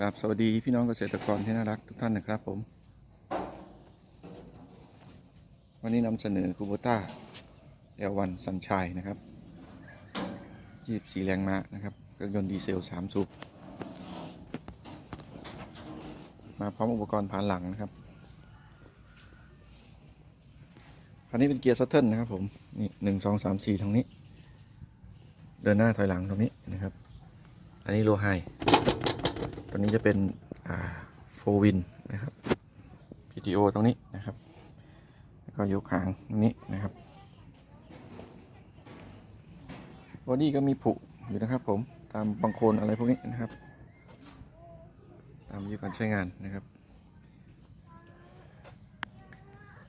ครับสวัสดีพี่น้องเกษตรกรที่น่ารักทุกท่านนะครับผม วันนี้นำเสนอคูโบต้าเอลวันสันชัยนะครับ24แรงม้านะครับเครื่องยนต์ดีเซล3สูบมาพร้อมอุปกรณ์ผ่านหลังนะครับคันนี้เป็นเกียร์ซัตเทิลนะครับผม นี่หนึ่งสองสามสี่ทางนี้ เดินหน้าถอยหลังตรงนี้นะครับ อันนี้โลไฮ ตัวนี้จะเป็นอ่าโฟวินนะครับ PTO ตรงนี้นะครับ แล้วก็ยกหางตรงนี้นะครับบอดี้ก็มีผุอยู่นะครับผมตามบางโคนอะไรพวกนี้นะครับ ตามอายุการใช้งานนะครับ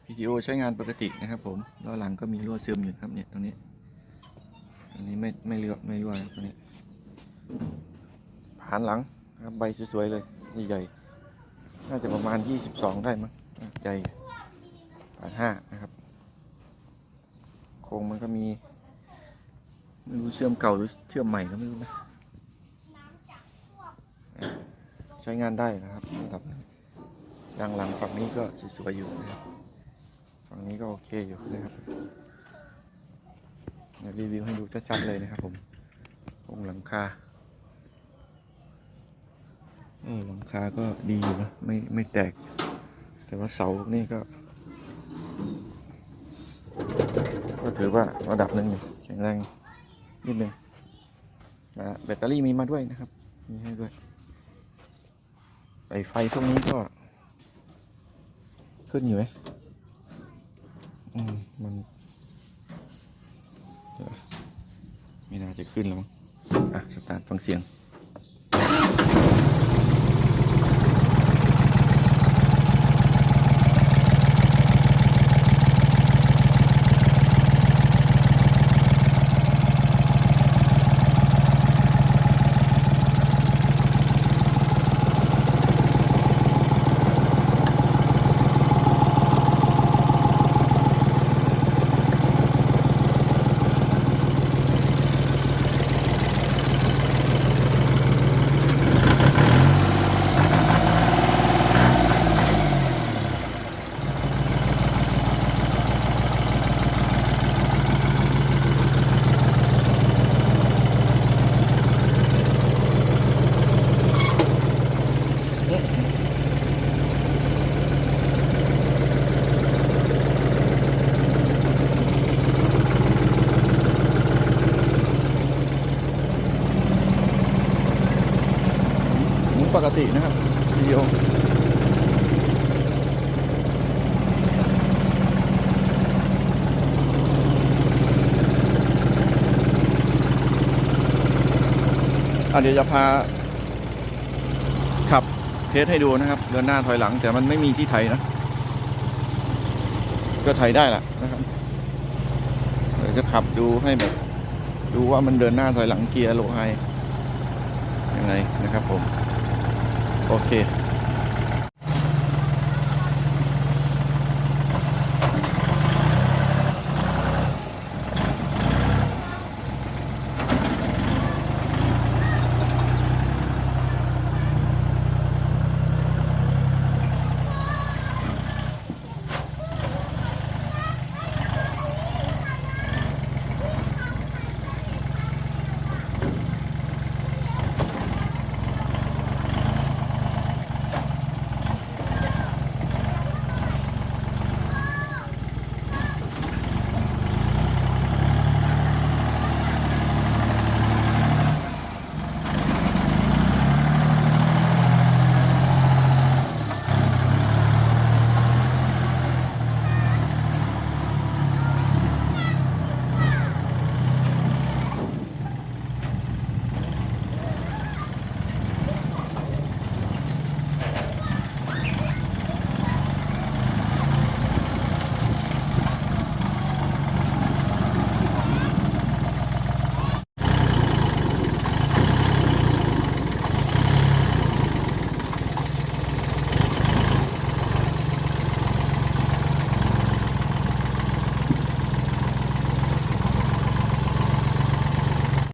PTO ใช้งานปกตินะครับผมล้อหลังก็มีรั่วซึมอยู่ครับเนี่ยตรงนี้ตรงนี้ไม่ไม่เลือกไม่รั่วนะตรงนี้ผ่านหลัง ครับใบสวยๆเลยใหญ่ๆน่าจะประมาณ 22 ได้มั้งใหญ่ผ่านห้านะครับ โครงมันก็มี ไม่รู้เชื่อมเก่าหรือเชื่อมใหม่ก็ไม่รู้นะใช้งานได้นะครับระดับหนึ่งยางหลังฝั่งนี้ก็สวยๆอยู่นะครับ ฝั่งนี้ก็โอเคอยู่นะครับเดี๋ยวรีวิวให้ดูชัดๆเลยนะครับผมโครงหลังคา เออหลังคาก็ดีอยู่นะไม่ไม่แตก แต่ว่าเสานี่ก็ ก็ถือว่าระดับหนึ่งอยู่แข็งแรงนิดนึงนะแบตเตอรี่มีมาด้วยนะครับ มีให้ด้วยไฟไฟพวกนี้ก็ ขึ้นอยู่ไหมอืมมันไม่น่าจะขึ้นแล้วมั้งอะ สตาร์ทฟังเสียง ปกตินะครับวิดีโออะเดี๋ยวจะพา ขับเทสให้ดูนะครับ เดินหน้าถอยหลัง แต่มันไม่มีที่ไถนะ ก็ไถได้แหละนะครับเดี๋ยวจะขับดูให้แบบ ดูว่ามันเดินหน้าถอยหลังเกียร์โลไฮยังไงนะครับผม โอเค